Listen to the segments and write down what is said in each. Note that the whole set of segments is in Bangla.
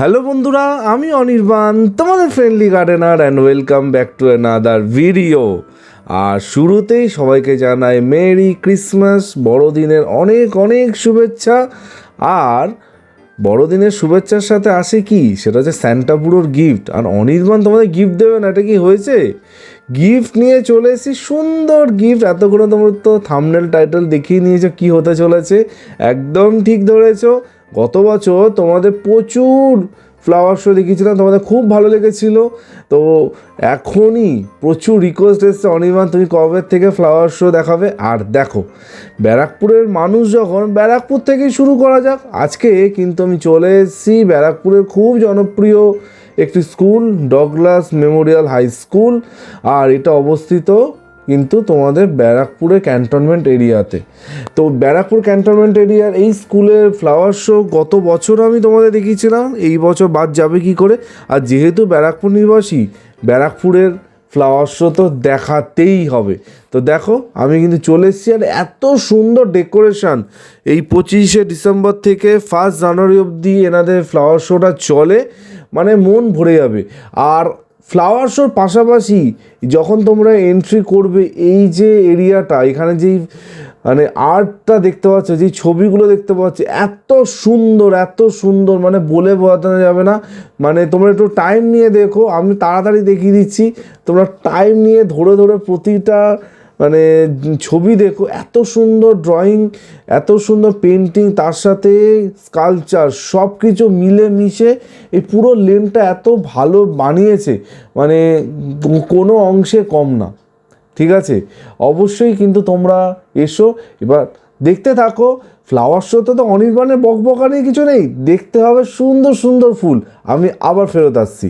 হ্যালো বন্ধুরা, আমি অনির্বাণ, তোমাদের friendly gardener and welcome back to another video আর শুরুতেই সবাইকে জানাই মেরি ক্রিসমাস বড়দিনের অনেক অনেক শুভেচ্ছা। আর বড়দিনের শুভেচ্ছার সাথে আসে কি? সেটা হচ্ছে স্যান্টাপুরোর গিফট আর অনির্বাণ, তোমাদের গিফট দেবে না এটা কি হয়েছে? গিফট নিয়ে চলে এসেছি। সুন্দর গিফট। এতগুলো তোমরা তো থামনেল টাইটেল দেখিয়ে নিয়েছো, কি হতে চলেছে। একদম ঠিক ধরেছো। গত বছর তোমাদের প্রচুর ফ্লাওয়ার শো দেখিয়েছিলাম, তোমাদের খুব ভালো লেগেছিল। তো এখনই প্রচুর রিকোয়েস্ট এসছে, অনির্বাণ, তুমি কবে থেকে ফ্লাওয়ার শো দেখাবে? আর দেখো, ব্যারাকপুরের মানুষ যখন, ব্যারাকপুর থেকেই শুরু করা যাক। আজকে কিন্তু আমি চলে এসেছি ব্যারাকপুরের খুব জনপ্রিয় একটি school, Douglas memorial high school, আর এটা অবস্থিত কিন্তু তোমাদের ব্যারাকপুরের ক্যান্টনমেন্ট এরিয়াতে। তো ব্যারাকপুর ক্যান্টনমেন্ট এরিয়ার এই স্কুলের ফ্লাওয়ার শো গত বছর আমি তোমাদের দেখিয়েছিলাম, এই বছর বাদ যাবে কি করে? আর যেহেতু ব্যারাকপুর নিবাসী, ব্যারাকপুরের ফ্লাওয়ার শো তো দেখাতেই হবে। তো দেখো, আমি কিন্তু চলে এসেছি আর এত সুন্দর ডেকোরেশান এই পঁচিশে ডিসেম্বর থেকে ফার্স্ট জানুয়ারি অবধি এনাদের ফ্লাওয়ার শোটা চলে মানে মন ভরে যাবে। আর ফ্লাওয়ার শোর পাশাপাশি যখন তোমরা এন্ট্রি করবে এই যে এরিয়াটা এখানে যেই মানে আর্টটা দেখতে পাচ্ছ যেই ছবিগুলো দেখতে পাচ্ছ, এত সুন্দর এত সুন্দর মানে বলে বোঝানো যাবে না। মানে তোমরা একটু টাইম নিয়ে দেখো, আমি তাড়াতাড়ি দেখিয়ে দিচ্ছি। তোমরা টাইম নিয়ে ধরে ধরে প্রতিটা মানে ছবি দেখো, এত সুন্দর ড্রয়িং এত সুন্দর পেন্টিং তার সাথে স্কালচার সব কিছু মিলে মিশে এই পুরো লেনটা এত ভালো বানিয়েছে। মানে কোনো অংশে কম না। ঠিক আছে? অবশ্যই কিন্তু তোমরা এসো। এবার দেখতে থাকো ফ্লাওয়ার শোতে তো অনির্বাণের বকবকানি কিছু নেই। দেখতে হবে সুন্দর সুন্দর ফুল। আমি আবার ফেরত আসছি।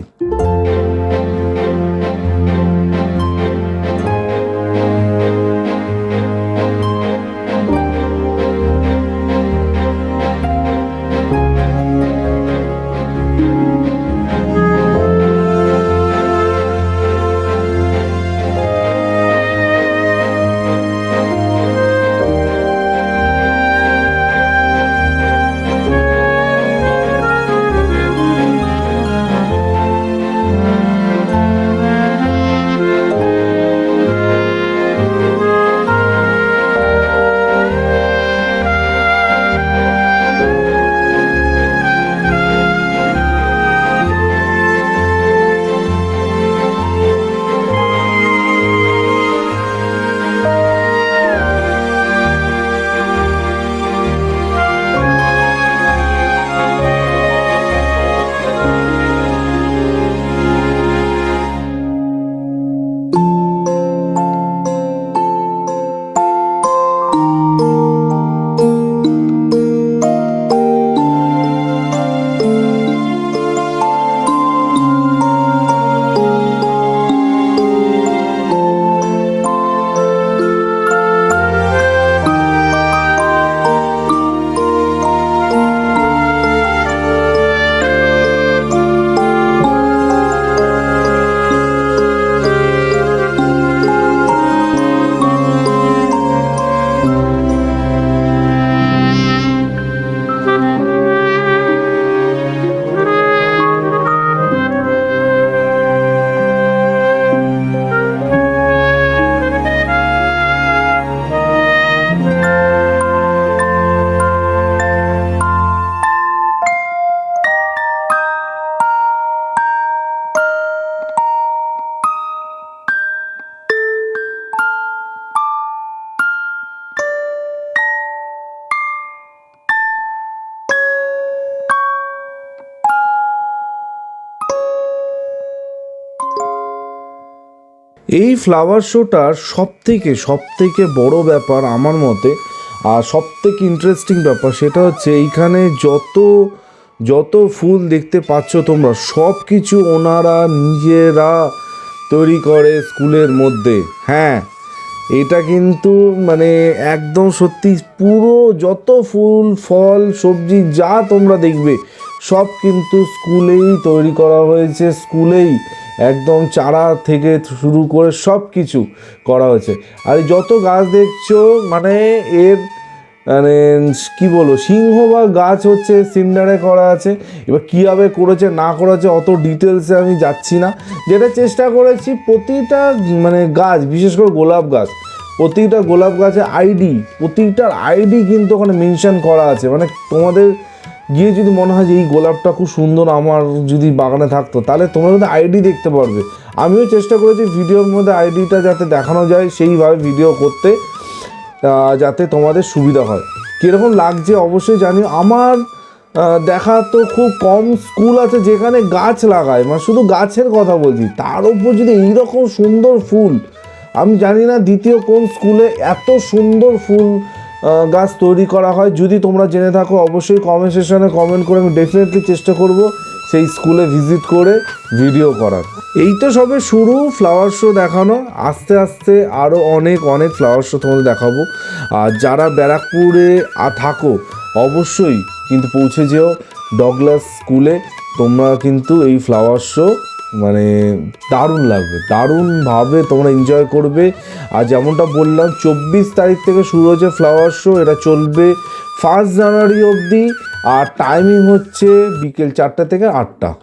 এই ফ্লাওয়ার শোটার সব থেকে সব থেকে বড় ব্যাপার আমার মতে আর সব থেকে ইন্টারেস্টিং ব্যাপার সেটা হচ্ছে এইখানে যত যত ফুল দেখতে পাচ্ছ তোমরা সব কিছু ওনারা নিজেরা তৈরি করে স্কুলের মধ্যে। হ্যাঁ এটা কিন্তু মানে একদম সত্যি পুরো যত ফুল, ফল, সবজি যা তোমরা দেখবে, সব কিন্তু স্কুলেই তৈরি করা হয়েছে, স্কুলেই। একদম চারা থেকে শুরু করে সব কিছু করা হয়েছে। আর যত গাছ দেখছ মানে এর মানে কি সিংহ বা গাছ হচ্ছে সিন্ডারে করা আছে। এবার কীভাবে করেছে, না করেছে, অত ডিটেলসে আমি যাচ্ছি না। যেটা চেষ্টা করেছি, প্রতিটা মানে গাছ, বিশেষ করে গোলাপ গাছ, প্রতিটা গোলাপ গাছের আইডি প্রতিটার আইডি কিন্তু ওখানে মেনশন করা আছে। মানে তোমাদের গিয়ে যদি মনে হয় যে এই গোলাপটা খুব সুন্দর আমার যদি বাগানে থাকতো, তাহলে তোমরা কিন্তু আইডি দেখতে পারবে। আমিও চেষ্টা করেছি ভিডিওর মধ্যে আইডিটা যাতে দেখানো যায়, সেইভাবে ভিডিও করতে যাতে তোমাদের সুবিধা হয়। কীরকম লাগছে অবশ্যই জানি আমার দেখা তো খুব কম স্কুল আছে যেখানে গাছ লাগায় মানে শুধু গাছের কথা বলছি, তার উপর যদি এইরকম সুন্দর ফুল, আমি জানি না দ্বিতীয় কোন স্কুলে এত সুন্দর ফুল গাছ তৈরি করা হয়। যদি তোমরা জেনে থাকো, অবশ্যই কমেন্ট সেশনে কমেন্ট করে আমি ডেফিনেটলি চেষ্টা করব সেই স্কুলে ভিজিট করে ভিডিও করার। এই তো সবে শুরু ফ্লাওয়ার শো দেখানো। আস্তে আস্তে আরও অনেক অনেক ফ্লাওয়ার শো তোমাদের দেখাবো। আর যারা ব্যারাকপুরে থাকো, অবশ্যই কিন্তু পৌঁছে যেও। ডগলাস স্কুলে তোমরা কিন্তু এই ফ্লাওয়ার শো মানে দারুণ লাগবে দারুণভাবে তোমরা এনজয় করবে। আর যেমনটা বললাম, চব্বিশ তারিখ থেকে শুরু হচ্ছে ফ্লাওয়ার শো এটা চলবে ফার্স্ট জানুয়ারি অবধি। আর টাইমিং হচ্ছে বিকেল চারটে থেকে আটটা।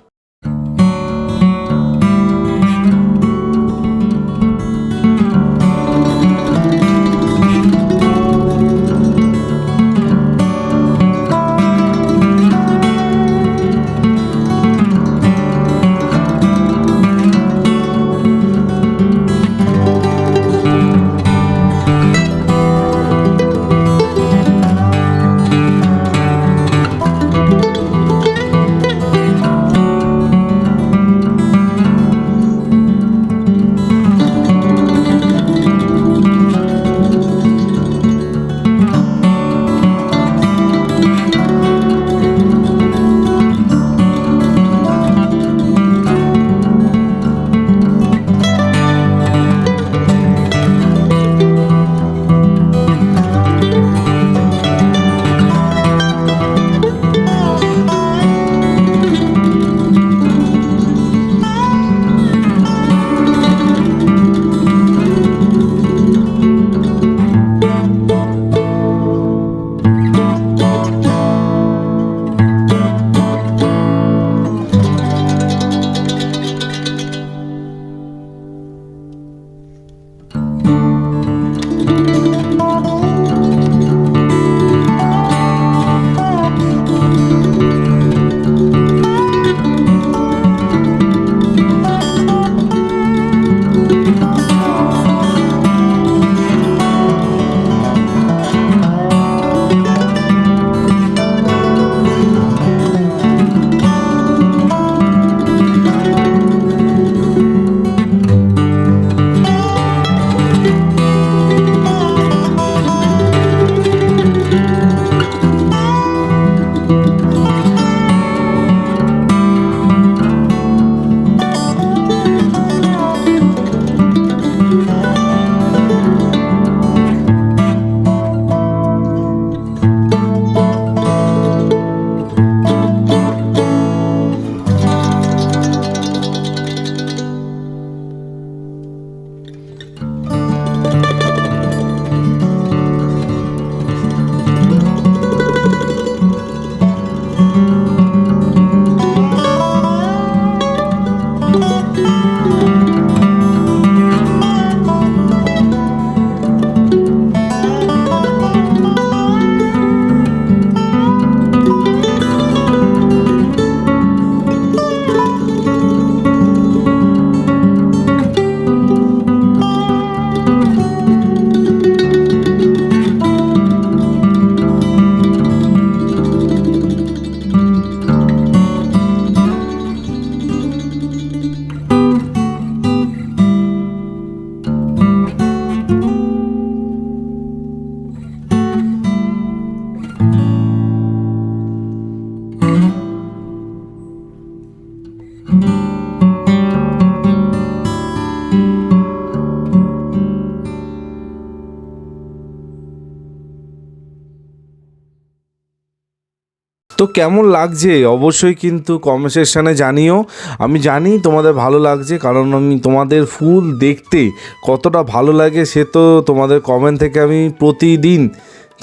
কেমন লাগছে? অবশ্যই কিন্তু কমেন্ট জানিও। আমি জানি তোমাদের ভালো লাগছে, কারণ আমি তোমাদের ফুল দেখতে কতটা ভালো লাগে সে তো তোমাদের কমেন্ট থেকে আমি প্রতিদিন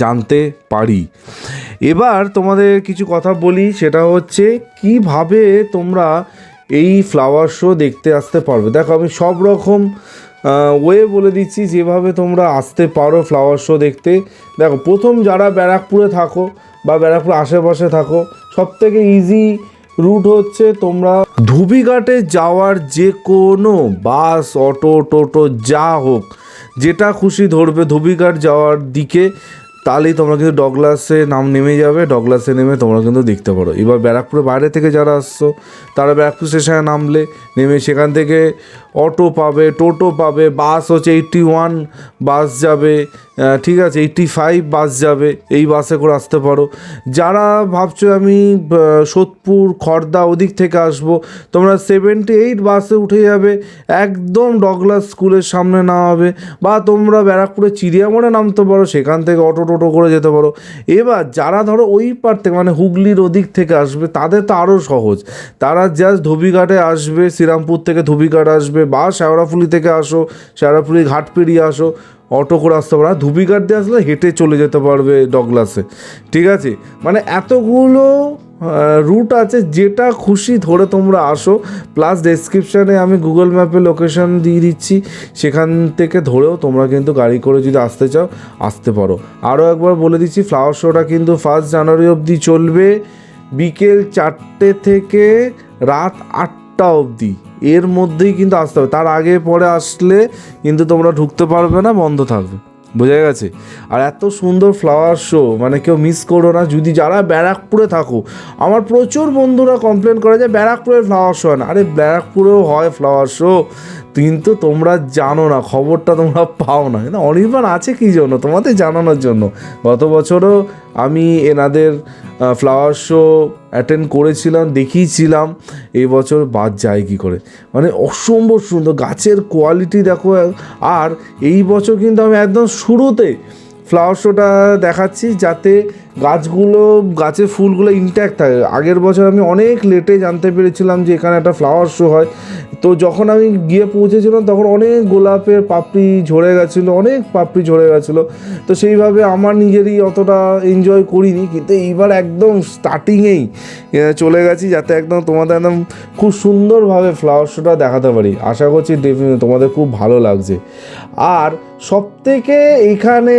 জানতে পারি। এবার তোমাদের কিছু কথা বলি, সেটা হচ্ছে কীভাবে তোমরা এই ফ্লাওয়ার শো দেখতে আসতে পারবে? দেখো, আমি সব রকম ওয়ে বলে দিচ্ছি, যেভাবে তোমরা আসতে পারো ফ্লাওয়ার শো দেখতে। দেখো, প্রথম যারা ব্যারাকপুরে থাকো বা ব্যারাকপুর আশেপাশে থাকো সব থেকে ইজি রুট হচ্ছে তোমরা ধুবিঘাটে যাওয়ার যে কোনো বাস অটো টোটো যা হোক, যেটা খুশি ধরবে ধুবিঘাট যাওয়ার দিকে, তাহলেই তোমরা কিন্তু ডগলাসে নাম নেমে যাবে, ডগলাসে নেমে তোমরা কিন্তু দেখতে পারো। এবার ব্যারাকপুরের বাইরে থেকে যারা আসছো, তারা ব্যারাকপুর স্টেশনে নামলে নেমে সেখান থেকে অটো পাবে টোটো পাবে বাস হচ্ছে এইটটি ওয়ান বাস যাবে ঠিক আছে এইটটি ফাইভ বাস যাবে, এই বাসে করে আসতে পারো। যারা ভাবছ আমি সোদপুর, খর্দা ওদিক থেকে আসব, তোমরা সেভেন্টি এইট বাসে উঠে যাবে, একদম ডগলাস স্কুলের সামনে নামাবে বা তোমরা ব্যারাকপুরে চিড়িয়ামোড়ে নামতে পারো, সেখান থেকে অটো টোটো করে যেতে পারো। এবার যারা ধরো ওই পার থেকে মানে হুগলির ওদিক থেকে আসবে, তাদের তো আরও সহজ। তারা জাস্ট ধোবিঘাটে আসবে, শ্রীরামপুর থেকে ধুবিঘাট আসবে, বা শেওড়াফুলি থেকে আসো শেওড়াফুলি ঘাট পেরিয়ে আসো অটো করে আসতে পারো আর ধুবিঘাট দিয়ে আসলে হেঁটে চলে যেতে পারবে ডগলাসে। ঠিক আছে? মানে এতগুলো রুট আছে, যেটা খুশি ধরে তোমরা আসো। প্লাস ডেসক্রিপশানে আমি গুগল ম্যাপে লোকেশন দিয়ে দিচ্ছি। সেখান থেকে ধরেও তোমরা কিন্তু গাড়ি করে যদি আসতে চাও, আসতে পারো। আরও একবার বলে দিচ্ছি ফ্লাওয়ার শোটা কিন্তু ফার্স্ট জানুয়ারি অবধি চলবে। বিকেল চারটে থেকে রাত আটটা অবধি। এর মধ্যেই কিন্তু আসতে হবে। তার আগে পরে আসলে কিন্তু তোমরা ঢুকতে পারবে না, বন্ধ থাকবে। বোঝা গেছে? আর এত সুন্দর ফ্লাওয়ার শো মানে কেউ মিস করো না। যদি যারা ব্যারাকপুরে থাকো, আমার প্রচুর বন্ধুরা কমপ্লেন করে যে ব্যারাকপুরে ফ্লাওয়ার শো হয় না। আরে ব্যারাকপুরেও হয় ফ্লাওয়ার শো কিন্তু তোমরা জানো না, খবরটা তোমরা পাও না। কিন্তু অনির্বাণ আছে কি জন্য? তোমাদের জানানোর জন্য। গত বছরও আমি এনাদের ফ্লাওয়ার শো অ্যাটেন্ড করেছিলাম, দেখিয়েছিলাম। এই বছর বাদ যায় কী করে? মানে অসম্ভব সুন্দর, গাছের কোয়ালিটি দেখো, আর এই বছর কিন্তু আমি একদম শুরুতে ফ্লাওয়ার শোটা দেখাচ্ছি যাতে গাছগুলো, গাছের ফুলগুলো ইনট্যাক্ট থাকে। আগের বছর আমি অনেক লেটে জানতে পেরেছিলাম যে এখানে একটা ফ্লাওয়ার শো হয়। তো যখন আমি গিয়ে পৌঁছেছিলাম, তখন অনেক গোলাপের পাপড়ি ঝরে গেছিল, অনেক পাপড়ি ঝরে গেছিল। তো সেইভাবে আমার নিজেরই অতটা এনজয় করিনি, কিন্তু এইবার একদম স্টার্টিংয়েই চলে গেছি যাতে একদম তোমাদের একদম খুব সুন্দরভাবে ফ্লাওয়ার শোটা দেখাতে পারি। আশা করছি তোমাদের খুব ভালো লাগছে। আর সবথেকে এখানে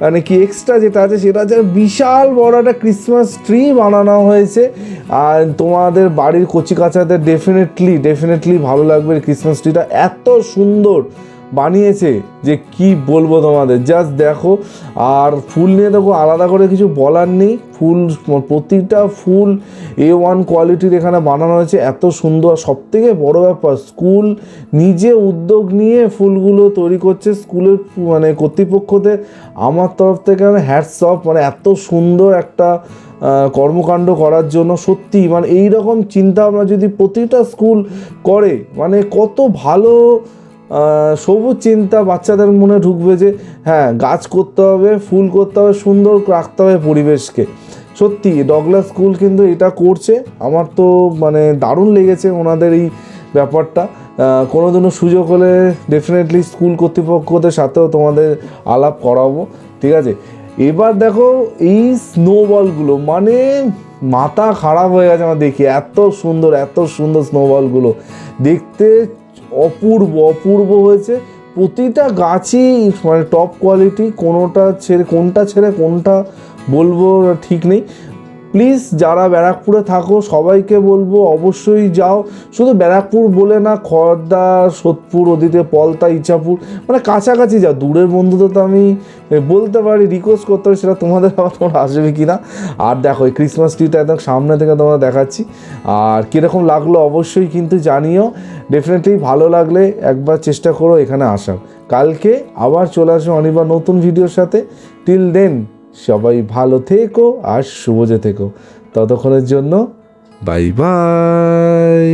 মানে কি এক্সট্রা যেটা আছে সেটা হচ্ছে বিশাল বড় একটা ক্রিসমাস ট্রি বানানো হয়েছে। আর তোমাদের বাড়ির কচি কাচাদের ডেফিনেটলি ডেফিনেটলি ভালো লাগবে ক্রিসমাস ট্রিটা এত সুন্দর। বানিয়েছে যে কি বলব তোমাদের? জাস্ট দেখো, আর ফুল নিয়ে দেখো, আলাদা করে কিছু বলার নেই। ফুল, প্রতিটা ফুল এ ওয়ান কোয়ালিটির এখানে বানানো হয়েছে। এত সুন্দর সব থেকে বড় ব্যাপার, স্কুল নিজে উদ্যোগ নিয়ে ফুলগুলো তৈরি করছে স্কুলের মানে কর্তৃপক্ষদের। আমার তরফ থেকে মানে হ্যাটস অফ মানে এত সুন্দর একটা কর্মকাণ্ড করার জন্য সত্যি মানে এই রকম চিন্তা ভাবনা যদি প্রতিটা স্কুল করে মানে কত ভালো সবুজ চিন্তা বাচ্চাদের মনে ঢুকবে যে হ্যাঁ গাছ করতে হবে ফুল করতে হবে সুন্দর রাখতে হবে পরিবেশকে। সত্যি ডগলা স্কুল কিন্তু এটা করছে। আমার তো মানে দারুণ লেগেছে ওনাদের এই ব্যাপারটা। আহ, কোনোদিনও সুযোগ হলে ডেফিনেটলি স্কুল কর্তৃপক্ষদের সাথেও তোমাদের আলাপ করাবো। ঠিক আছে? এবার দেখো এই স্নোবলগুলো মানে মাথা খারাপ হয়ে গেছে আমার দেখি। এত সুন্দর এত সুন্দর স্নোবলগুলো দেখতে অপূর্ব অপূর্ব হয়েছে। প্রতিটা গাছই মানে টপ কোয়ালিটি কোনোটা ছেড়ে, কোনটা ছেড়ে, কোনটা বলব ঠিক নেই। প্লিজ যারা ব্যারাকপুরে থাকো, সবাইকে বলব অবশ্যই যাও। শুধু ব্যারাকপুর বলে না খড়দা সোদপুর, ওদিকে পলতা ইচ্ছাপুর মানে কাছাকাছি যাও। দূরের বন্ধুদের তো আমি বলতে পারি রিকোয়েস্ট করতে পারি, সেটা তোমাদের আবার তোমরা আসবে কি না আর দেখো, এই ক্রিসমাস ট্রিটা একদম সামনে থেকে তোমরা দেখাচ্ছি। আর কীরকম লাগল অবশ্যই কিন্তু জানিও। ডেফিনেটলি ভালো লাগলে একবার চেষ্টা করো এখানে আসার। কালকে আবার চলে আসবে অনিবার নতুন ভিডিওর সাথে। টিল দেন সবাই ভালো থেকো আর শুভজে থেকো। ততক্ষণের জন্য বাই বাই